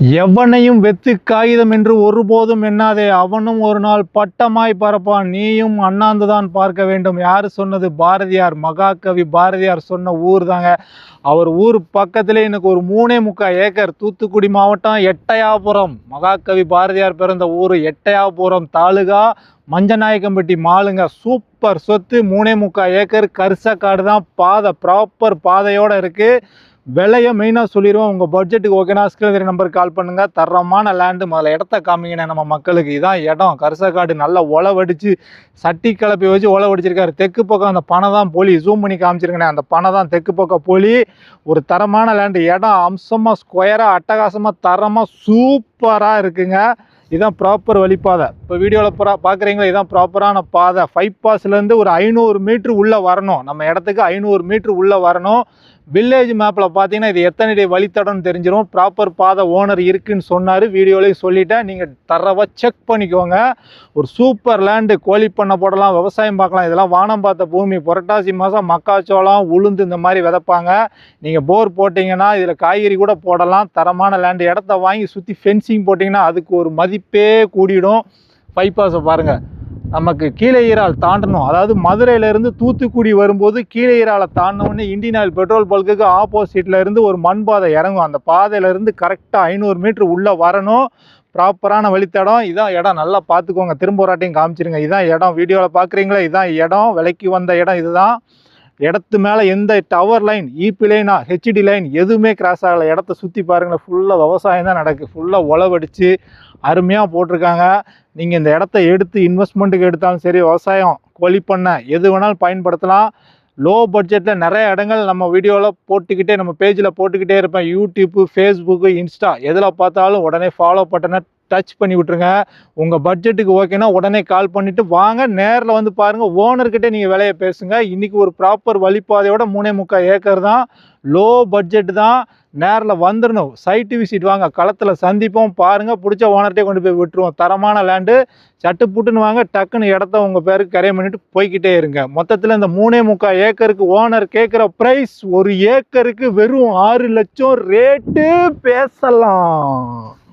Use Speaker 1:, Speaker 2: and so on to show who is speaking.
Speaker 1: எவனையும் வெத்து காகிதம் என்று ஒருபோதும் எண்ணாதே. அவனும் ஒரு நாள் பட்டமாய் பறப்பான். நீயும் அண்ணாந்துதான் பார்க்க வேண்டும். யார் சொன்னது? பாரதியார். மகாகவி பாரதியார் சொன்ன ஊர் தாங்க. அவர் ஊர் பக்கத்திலே எனக்கு ஒரு மூணே முக்கால் ஏக்கர் தூத்துக்குடி மாவட்டம் எட்டயாபுரம். மகாகவி பாரதியார் பிறந்த ஊர் எட்டயாபுரம் தாலுகா மஞ்சநாயக்கம்பட்டி மாலுங்க. சூப்பர் சொத்து மூணே முக்கால் ஏக்கர் கரிசக்காடு தான் பாதை ப்ராப்பர் பாதையோடு இருக்குது விலையை மெயினாக சொல்லிடுவோம். உங்கள் பட்ஜெட்டுக்கு ஓகேனா ஸ்கில் நம்பருக்கு கால் பண்ணுங்கள் தரமான லேண்டு முதல்ல இடத்த காமிங்கண்ணே. நம்ம மக்களுக்கு இதான் இடம். கரிசக்காடு நல்லா உழவடிச்சு சட்டி கலப்பி வச்சு உழவடிச்சிருக்காரு. தெற்கு பக்கம் அந்த பனை தான் போலி ஜூம் பண்ணி காமிச்சிருக்கேனே அந்த பனை தான் தெற்கு பக்கம் போலி ஒரு தரமான லேண்டு இடம் அம்சமாக ஸ்கொயராக அட்டகாசமாக தரமாக சூப்பராக இருக்குங்க. இதான் ப்ராப்பர் வழிப்பாதை. இப்போ வீடியோவில் புறா பார்க்குறீங்களா இதான் ப்ராப்பரான பாதை. ஃபைவ் பாஸ்லேருந்து ஒரு ஐநூறு மீட்ரு உள்ளே வரணும். நம்ம இடத்துக்கு ஐநூறு மீட்ரு உள்ளே வரணும். வில்லேஜ் மேப்பில் பார்த்தீங்கன்னா இது எத்தனை டே வழித்தடம்னு தெரிஞ்சிடும் ப்ராப்பர் பாதை ஓனர் இருக்குதுன்னு சொன்னார். வீடியோலையும் சொல்லிட்டேன். நீங்கள் தரவாக செக் பண்ணிக்கோங்க. ஒரு சூப்பர் லேண்டு கோழி பண்ண போடலாம் விவசாயம் பார்க்கலாம். இதெல்லாம் வானம் பார்த்த பூமி புரட்டாசி மாதம் மக்காச்சோளம் உளுந்து இந்த மாதிரி விதைப்பாங்க. நீங்கள் போர் போட்டிங்கன்னா இதில் காய்கறி கூட போடலாம். தரமான லேண்டு இடத்த வாங்கி சுற்றி ஃபென்சிங் போட்டிங்கன்னா அதுக்கு ஒரு மதிப்பே கூடிடும். பைபாஸை பாருங்கள் நமக்கு கீழே ஈரால் தாண்டணும். அதாவது மதுரையிலேருந்து தூத்துக்குடி வரும்போது கீழே ஈராலை தாண்டினோடனே இந்தியன் ஆயில் பெட்ரோல் பல்க்குக்கு ஆப்போசிட்டில் இருந்து ஒரு மண் பாதை இறங்கும். அந்த பாதையிலேருந்து கரெக்டாக ஐநூறு மீட்ரு உள்ளே வரணும். ப்ராப்பரான வழித்தடம். இதான் இடம். நல்லா பார்த்துக்கோங்க. திரும்ப ஒரு வாட்டியும் காமிச்சிருங்க. இதான் இடம். வீடியோவில் பார்க்குறீங்களா? இதான் இடம். விலைக்கு வந்த இடம். இதுதான். இடத்து மேலே எந்த டவர் லைன் ஈபி லைனா ஹெச்டி லைன் எதுவுமே கிராஸ் ஆகலை. இடத்த சுற்றி பாருங்களேன் ஃபுல்லாக விவசாயம் தான் நடக்குது ஃபுல்லாக உழவடிச்சு அருமையாக போட்டிருக்காங்க. நீங்கள் இந்த இடத்த எடுத்து இன்வெஸ்ட்மெண்ட்டுக்கு எடுத்தாலும் சரி விவசாயம் கோழி பண்ணை எது வேணாலும் பயன்படுத்தலாம். லோ பட்ஜெட்டில் நிறைய இடங்கள் நம்ம வீடியோவில் போட்டுக்கிட்டே நம்ம பேஜில் போட்டுக்கிட்டே இருப்பேன். யூடியூப்பு ஃபேஸ்புக்கு இன்ஸ்டா எதில் பார்த்தாலும் உடனே ஃபாலோ பட்டனை டச் பண்ணி விட்ருங்க உங்கள் பட்ஜெட்டுக்கு ஓகேனா உடனே கால் பண்ணிவிட்டு வாங்க நேரில் வந்து பாருங்கள் ஓனர்கிட்டே நீங்கள் விலையை பேசுங்க. இன்றைக்கி ஒரு ப்ராப்பர் வழிப்பாதையோட மூணே முக்கால் ஏக்கர் தான். லோ பட்ஜெட் தான். நேரில் வந்துடணும் சைட்டு விசிட் வாங்க. களத்தில் சந்திப்போம். பாருங்கள் பிடிச்ச ஓனர்கிட்டே கொண்டு போய் விட்டுருவோம். தரமான லேண்டு சட்டு புட்டுன்னு வாங்க டக்குன்னு இடத்த உங்கள் பேருக்கு கரையம் பண்ணிட்டு போய்க்கிட்டே இருங்க. மொத்தத்தில் இந்த மூணே முக்கால் ஏக்கருக்கு ஓனர் கேட்குற ப்ரைஸ் ஒரு ஏக்கருக்கு வெறும் ஆறு லட்சம் ரேட்டு பேசலாம்.